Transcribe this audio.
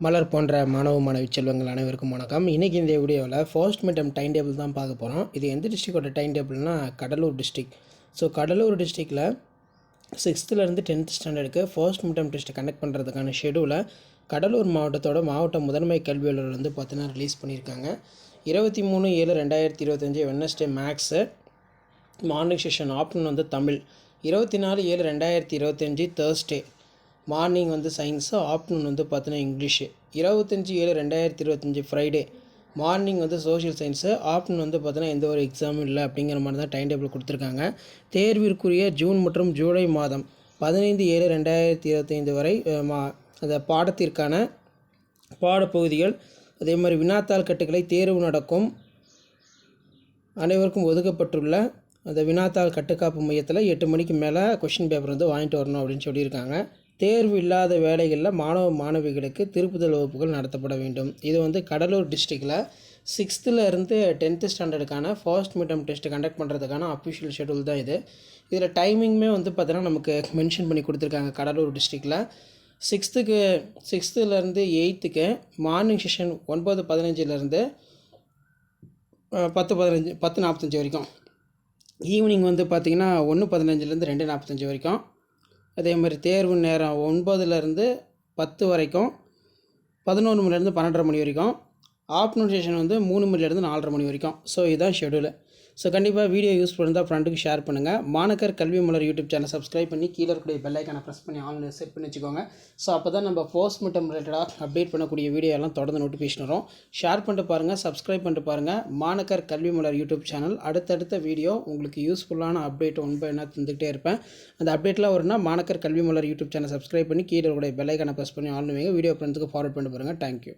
மலர் போன்ற மாணவ மாணவி செல்வங்கள் அனைவருக்கும் வணக்கம். இன்றைக்கி இந்த வீடியோவில் ஃபர்ஸ்ட் மிட்டம் டைம் டேபிள் தான் பார்க்க போகிறோம் இது எந்த டிஸ்ட்ரிக்டோட டைம் டேபிள்னா கடலூர் டிஸ்ட்ரிக் ஸோ கடலூர் டிஸ்ட்ரிக்டில் சிக்ஸ்த்துலேருந்து டென்த் ஸ்டாண்டர்டுக்கு ஃபர்ஸ்ட் மிட்டம் டெஸ்ட் கண்டக்ட் பண்ணுறதுக்கான ஷெடியூலை கடலூர் மாவட்டத்தோட மாவட்ட முதன்மை கல்வி அலுவலர் வந்து பார்த்தீங்கன்னா ரிலீஸ் பண்ணியிருக்காங்க இருபத்தி மூணு ஏழு ரெண்டாயிரத்தி இருபத்தஞ்சி Wednesday maths morning session afternoon வந்து தமிழ். இருபத்தி நாலு ஏழு ரெண்டாயிரத்தி இருபத்தஞ்சி தேர்ஸ்டே மார்னிங் வந்து சயின்ஸு ஆஃப்டர்நூன் வந்து பார்த்தீங்கன்னா இங்கிலீஷு இருபத்தஞ்சி ஏழு ரெண்டாயிரத்தி இருபத்தஞ்சி ஃப்ரைடே மார்னிங் வந்து சோஷியல் சயின்ஸு ஆஃப்டர்நூன் வந்து பார்த்தீங்கன்னா எந்த ஒரு எக்ஸாமும் இல்லை அப்படிங்கிற மாதிரி தான் டைம் டேபிள் கொடுத்துருக்காங்க. தேர்விற்குரிய ஜூன் மற்றும் ஜூலை மாதம் பதினைந்து ஏழு ரெண்டாயிரத்தி இருபத்தைந்து வரை மா அந்த பாடத்திற்கான பாடப்பகுதிகள் அதே மாதிரி வினாத்தாள் கட்டுகளை தேர்வு நடக்கும். அனைவருக்கும் ஒதுக்கப்பட்டுள்ள அந்த வினாத்தாள் கட்டுக்காப்பு மையத்தில் எட்டு மணிக்கு மேலே கொஷின் பேப்பர் வந்து வாங்கிட்டு வரணும் அப்படின்னு சொல்லியிருக்காங்க. தேர்வு இல்லாத வேலைகளில் மாணவ மாணவிகளுக்கு திருப்புதல் வகுப்புகள் நடத்தப்பட வேண்டும். இது வந்து கடலூர் டிஸ்ட்ரிக்டில் சிக்ஸ்த்துலேருந்து டென்த்து ஸ்டாண்டர்டுக்கான ஃபர்ஸ்ட் மிட்டம் டெஸ்ட் கண்டக்ட் பண்ணுறதுக்கான அஃபிஷியல் ஷெடியூல் தான் இது. இதில் டைமிங்குமே வந்து பார்த்திங்கன்னா நமக்கு மென்ஷன் பண்ணி கொடுத்துருக்காங்க கடலூர் டிஸ்ட்ரிக்டில் சிக்ஸ்த்துக்கு சிக்ஸ்த்துலேருந்து எயித்துக்கு மார்னிங் செஷன் ஒன்பது பதினஞ்சுலேருந்து பத்து பதினஞ்சு பத்து நாற்பத்தஞ்சு வரைக்கும். ஈவினிங் வந்து பார்த்திங்கன்னா ஒன்று பதினஞ்சுலேருந்து ரெண்டு நாற்பத்தஞ்சு வரைக்கும். அதே மாதிரி தேர்வு நேரம் ஒன்பதுலேருந்து பத்து வரைக்கும் பதினொன்று மணிலேருந்து பன்னெண்டரை மணி வரைக்கும் ஆஃப்டர்நூன் செஷன் வந்து மூணு மணிலேருந்து நாலரை மணி வரைக்கும். ஸோ இதுதான் ஷெடியூலு ஸோ கண்டிப்பாக வீடியோ யூஸ் இருந்தால் ஃப்ரெண்டுக்கு ஷேர் பண்ணுங்கள் மாணக்கர் கல்வி மலர் யூடியூப் சேனல் சப்ஸ்கிரைப் பண்ணி கீழே இருக்கக்கூடிய பெல்லைக்கான ப்ரெஸ் பண்ணி ஆன்லைன் செட் பண்ணி வச்சுக்கோங்க. ஸோ அப்போ தான் நம்ம போஸ்ட் மிட்டம் ரிலேட்டடாக அப்டேட் பண்ணக்கூடிய வீடியோ எல்லாம் தொடர்ந்து நோட்டிஃபிகேஷன் வரும். ஷேர் பண்ணிட்டு பாருங்கள் சப்ஸ்கிரைப் பண்ணிட்டு பாருங்கள் மாணக்கர் கல்வி மலர் யூடியூப் சேனல் அடுத்தடுத்த வீடியோ உங்களுக்கு யூஸ்ஃபுல்லான அப்டேட் ஒன் பை என்ன தந்துகிட்டே இருப்பேன். அந்த அப்டேட்லாம் வரும்னா மாணக்கர் கல்வி மலர் யூடியூப் சேனல் சப்ஸ்கிரைப் பண்ணி கீழே இருக்கக்கூடிய பெல்லைக்கான ப்ரெஸ் பண்ணி ஆன்லைன் வீடியோ ஃப்ரெண்ட்ஸுக்கு ஃபார்வர்ட் பண்ணிட்டு பாருங்கள் தேங்க்யூ